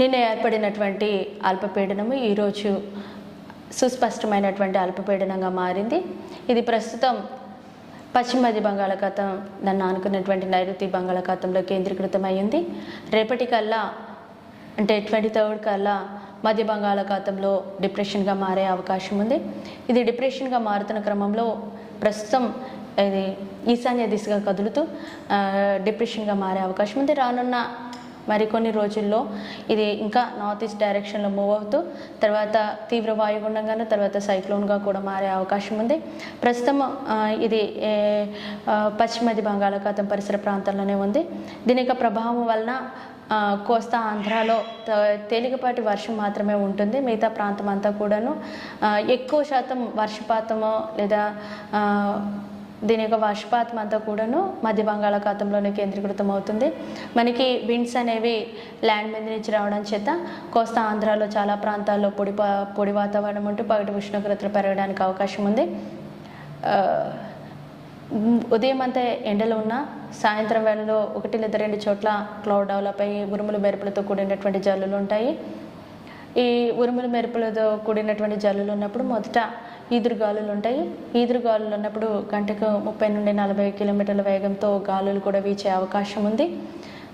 నిన్న ఏర్పడినటువంటి అల్పపీడనము ఈరోజు సుస్పష్టమైనటువంటి అల్పపీడనంగా మారింది. ఇది ప్రస్తుతం పశ్చిమ మధ్య బంగాళాఖాతం దాన్ని ఆనుకున్నటువంటి నైరుతి బంగాళాఖాతంలో కేంద్రీకృతమై ఉంది రేపటి కల్లా అంటే ట్వంటీ థర్డ్ కల్లా మధ్య బంగాళాఖాతంలో డిప్రెషన్గా మారే అవకాశం ఉంది. ఇది డిప్రెషన్గా మారుతున్న క్రమంలో ప్రస్తుతం ఇది ఈశాన్య దిశగా కదులుతూ డిప్రెషన్గా మారే అవకాశం ఉంది. రానున్న మరికొన్ని రోజుల్లో ఇది ఇంకా నార్త్ ఈస్ట్ డైరెక్షన్లో మూవ్ అవుతూ తర్వాత తీవ్ర వాయుగుండంగాను తర్వాత సైక్లోన్గా కూడా మారే అవకాశం ఉంది. ప్రస్తుతం ఇది పశ్చిమది బంగాళాఖాతం పరిసర ప్రాంతాల్లోనే ఉంది. దీని యొక్క ప్రభావం వలన కోస్తా ఆంధ్రాలో త- తేలికపాటి వర్షం మాత్రమే ఉంటుంది. మిగతా ప్రాంతం అంతా కూడాను ఎక్కువ శాతం వర్షపాతము లేదా దీని యొక్క వర్షపాతం అంతా కూడాను మధ్య బంగాళాఖాతంలోనే కేంద్రీకృతం అవుతుంది మనకి విండ్స్ అనేవి ల్యాండ్ మీద నుంచి రావడం చేత కోస్తా ఆంధ్రాలో చాలా ప్రాంతాల్లో పొడి పొడి వాతావరణం ఉంటూ పగటి ఉష్ణోగ్రతలు పెరగడానికి అవకాశం ఉంది. ఉదయం అంతా ఎండలు ఉన్నా సాయంత్రం వేళలో ఒకటి లేదా రెండు చోట్ల క్లౌడ్ డెవలప్ అయ్యి ఉరుములు మెరుపులతో కూడినటువంటి జల్లులు ఉంటాయి. ఈ ఉరుములు మెరుపులతో కూడినటువంటి జల్లులు ఉన్నప్పుడు మొదట ఈదురు గాలులు ఉంటాయి. ఈదురు గాలులు ఉన్నప్పుడు గంటకు ముప్పై నుండి నలభై కిలోమీటర్ల వేగంతో గాలులు కూడా వీచే అవకాశం ఉంది.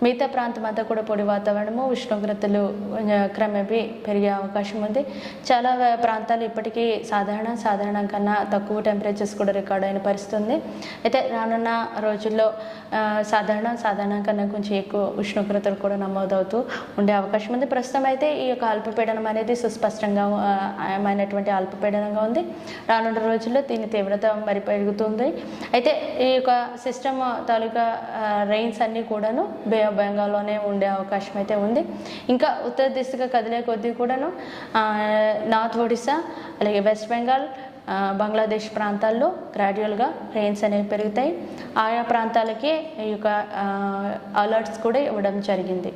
మిగతా ప్రాంతం అంతా కూడా పొడి వాతావరణము ఉష్ణోగ్రతలు క్రమేపీ పెరిగే అవకాశం ఉంది. చాలా ప్రాంతాలు ఇప్పటికీ సాధారణ సాధారణం కన్నా తక్కువ టెంపరేచర్స్ కూడా రికార్డ్ అయిన పరిస్థితి ఉంది. అయితే రానున్న రోజుల్లో సాధారణ సాధారణం కన్నా కొంచెం ఎక్కువ ఉష్ణోగ్రతలు కూడా నమోదవుతూ ఉండే అవకాశం ఉంది. ప్రస్తుతం అయితే ఈ యొక్క అల్పపీడనం అనేది సుస్పష్టంగా ఆ, అల్పపీడనంగా ఉంది. రానున్న రోజుల్లో దీని తీవ్రత మరి పెరుగుతుంది. అయితే ఈ యొక్క సిస్టమ్ తాలూకా రెయిన్స్ అన్నీ కూడాను బే ఇండియా బెంగాల్లోనే ఉండే అవకాశం అయితే ఉంది. ఇంకా ఉత్తర దిశగా కదిలే కొద్దీ కూడాను నార్త్ ఒడిశా అలాగే వెస్ట్ బెంగాల్ బంగ్లాదేశ్ ప్రాంతాల్లో గ్రాడ్యువల్గా రెయిన్స్ అనేవి పెరుగుతాయి. ఆయా ప్రాంతాలకి ఈ యొక్క అలర్ట్స్ కూడా ఇవ్వడం జరిగింది.